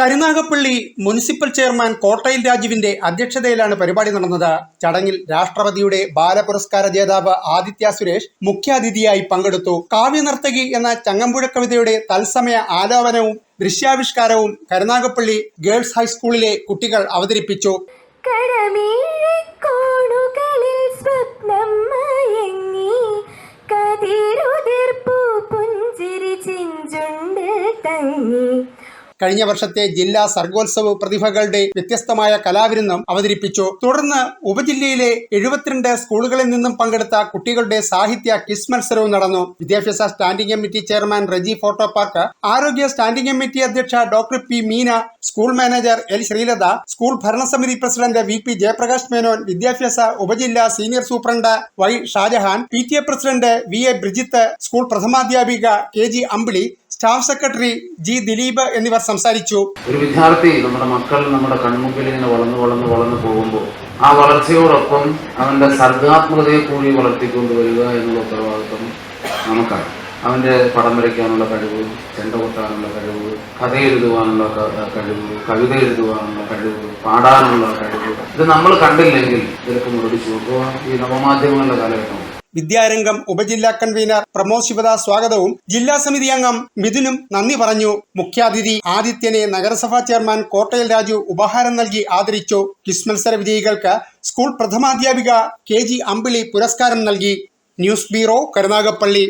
Karunagappally municipal chairman കോട്ടയിൽ രാജുവിന്റെ അധ്യക്ഷതയിലാണ് പരിപാടി നടന്നത്. ചടങ്ങിൽ രാഷ്ട്രപതിയുടെ ബാലപുരസ്കാര ജേതാവ് ആദിത്യ സുരേഷ് മുഖ്യാതിഥിയായി പങ്കെടുത്തു. കാവ്യനർത്തകി എന്ന ചങ്ങമ്പുഴ കവിതയുടെ തത്സമയ ആലാപനവും ദൃശ്യാവിഷ്കാരവും കരുനാഗപ്പള്ളി ഗേൾസ് ഹൈസ്കൂളിലെ കുട്ടികൾ അവതരിപ്പിച്ചു. തങ്ങി. കഴിഞ്ഞ വർഷത്തെ ജില്ലാ സർഗോത്സവ പ്രതിഭകളുടെ വ്യത്യസ്തമായ കലാവിരുന്നം അവതരിപ്പിച്ചു. തുടർന്ന് ഉപജില്ലയിലെ എഴുപത്തിരണ്ട് സ്കൂളുകളിൽ നിന്നും പങ്കെടുത്ത കുട്ടികളുടെ സാഹിത്യ ക്വിസ് മത്സരവും നടന്നു. വിദ്യാഭ്യാസ standing committee chairman Reji photo park ആരോഗ്യ സ്റ്റാൻഡിംഗ് കമ്മിറ്റി അധ്യക്ഷ doctor P Meena school manager L Sreelatha school ഭരണസമിതി president V P Jayaprakash Menon വിദ്യാഭ്യാസ ഉപജില്ലാ senior superintendent Y Shajahan P T A president V A Brijith school പ്രഥമാധ്യാപിക K G Ambili staff secretary G Dileep എന്നിവർ സംസാരിച്ചു. ഒരു വിദ്യാർത്ഥി നമ്മുടെ മക്കൾ നമ്മുടെ കൺമുമ്പിൽ ഇങ്ങനെ വളർന്നു വളർന്നു വളർന്നു പോകുമ്പോൾ ആ വളർച്ചയോടൊപ്പം അവന്റെ സർഗാത്മകതയെ കൂടി വളർത്തിക്കൊണ്ടുവരിക എന്നുള്ള ഉത്തരവാദിത്വം നമുക്കാണ്. അവന്റെ പടം വരയ്ക്കാനുള്ള കഴിവ് ചെണ്ട കൊട്ടാനുള്ള കഴിവ് കഥ എഴുതുവാനുള്ള കഴിവ് കവിത എഴുതുവാനുള്ള കഴിവ് പാടാനുള്ള കഴിവ്. ഇത് നമ്മൾ കണ്ടില്ലെങ്കിൽ ഇതിലൊക്കെ മുരടിച്ചു അപ്പോൾ ഈ നവമാധ്യമങ്ങളുടെ കാലഘട്ടം വിദ്യാരംഗം ഉപജില്ലാ കൺവീനർ പ്രമോദ് ശിവദാസ് സ്വാഗതവും ജില്ലാ സമിതി അംഗം മിഥുനും നന്ദി പറഞ്ഞു. മുഖ്യാതിഥി ആദിത്യനെ നഗരസഭാ ചെയർമാൻ കോട്ടയിൽ രാജു ഉപഹാരം നൽകി ആദരിച്ചു. ക്വിസ് മത്സര വിജയികൾക്ക് സ്കൂൾ പ്രഥമാധ്യാപിക കെ ജി അമ്പിളി പുരസ്കാരം നൽകി. News bureau Karunagappally.